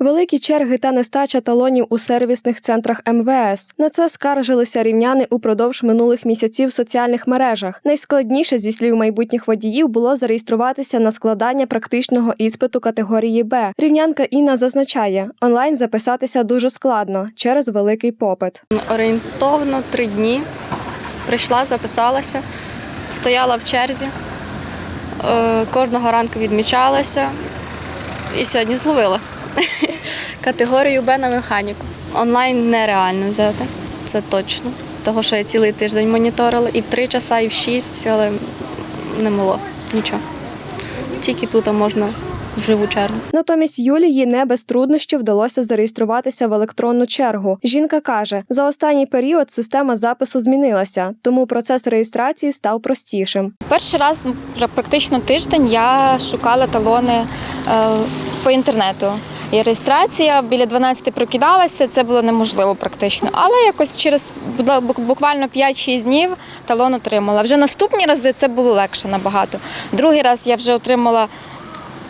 Великі черги та нестача талонів у сервісних центрах МВС. На це скаржилися рівняни упродовж минулих місяців в соціальних мережах. Найскладніше, зі слів майбутніх водіїв, було зареєструватися на складання практичного іспиту категорії Б. Рівнянка Інна зазначає, онлайн записатися дуже складно через великий попит. Орієнтовно три дні. Прийшла, записалася, стояла в черзі, е, кожного ранку відмічалася і сьогодні зловила категорію Б на механіку. Онлайн нереально взяти, це точно. Того, що я цілий тиждень моніторила і в три часа, і в шість, але не було нічого. Тільки тут можна в живу чергу. Натомість Юлії не без труднощів вдалося зареєструватися в електронну чергу. Жінка каже, за останній період система запису змінилася, тому процес реєстрації став простішим. Перший раз практично тиждень я шукала талони е, по інтернету. І реєстрація біля 12 прокидалася, це було неможливо практично. Але якось через бу- бу- буквально 5-6 днів талон отримала. Вже наступні рази це було легше набагато. Другий раз я вже отримала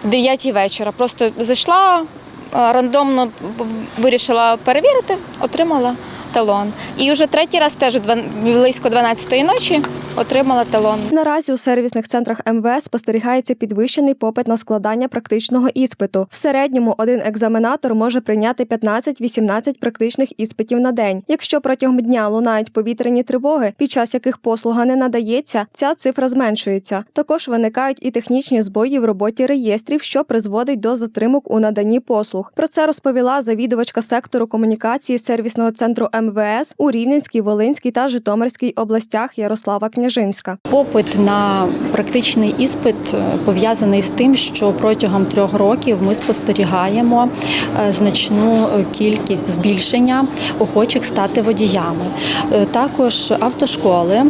в 9 вечора. Просто зайшла, рандомно вирішила перевірити, отримала талон. І вже третій раз теж близько 12 ночі отримала талон. Наразі у сервісних центрах МВС спостерігається підвищений попит на складання практичного іспиту. В середньому один екзаменатор може прийняти 15-18 практичних іспитів на день. Якщо протягом дня лунають повітряні тривоги, під час яких послуга не надається, ця цифра зменшується. Також виникають і технічні збої в роботі реєстрів, що призводить до затримок у наданні послуг. Про це розповіла завідувачка сектору комунікації сервісного центру МВС у Рівненській, Волинській та Житомирській областях Ярослава Княжинська. Попит на практичний іспит е, пов'язаний з тим, що протягом трьох років ми спостерігаємо е, значну е, кількість збільшення охочих стати водіями. Також автошколи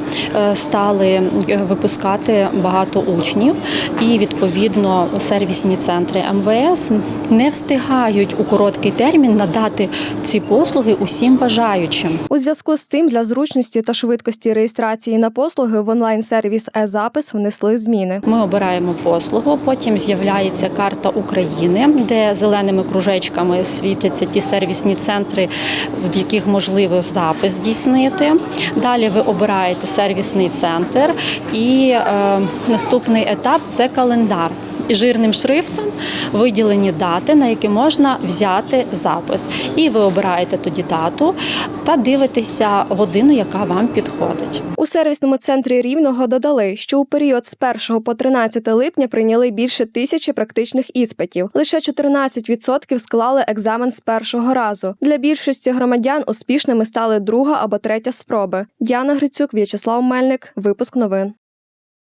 стали випускати багато учнів, і відповідно сервісні центри МВС не встигають у короткий термін надати ці послуги усім бажаючим. У зв'язку з цим для зручності та швидкості реєстрації на послуги в онлайн-сервіс е-запис внесли зміни. Ми обираємо послугу, потім з'являється карта України, де зеленими кружечками світяться ті сервісні центри, в яких можливо запис здійснити. Далі ви обираєте сервісний центр, і е, наступний етап це календар. І жирним шрифтом виділені дати, на які можна взяти запис. І ви обираєте тоді дату та дивитеся годину, яка вам підходить. У сервісному центрі Рівного додали, що у період з 1 по 13 липня прийняли більше тисячі практичних іспитів. Лише 14% склали екзамен з першого разу. Для більшості громадян успішними стали друга або третя спроби. Діана Грицюк, В'ячеслав Мельник. Випуск новин.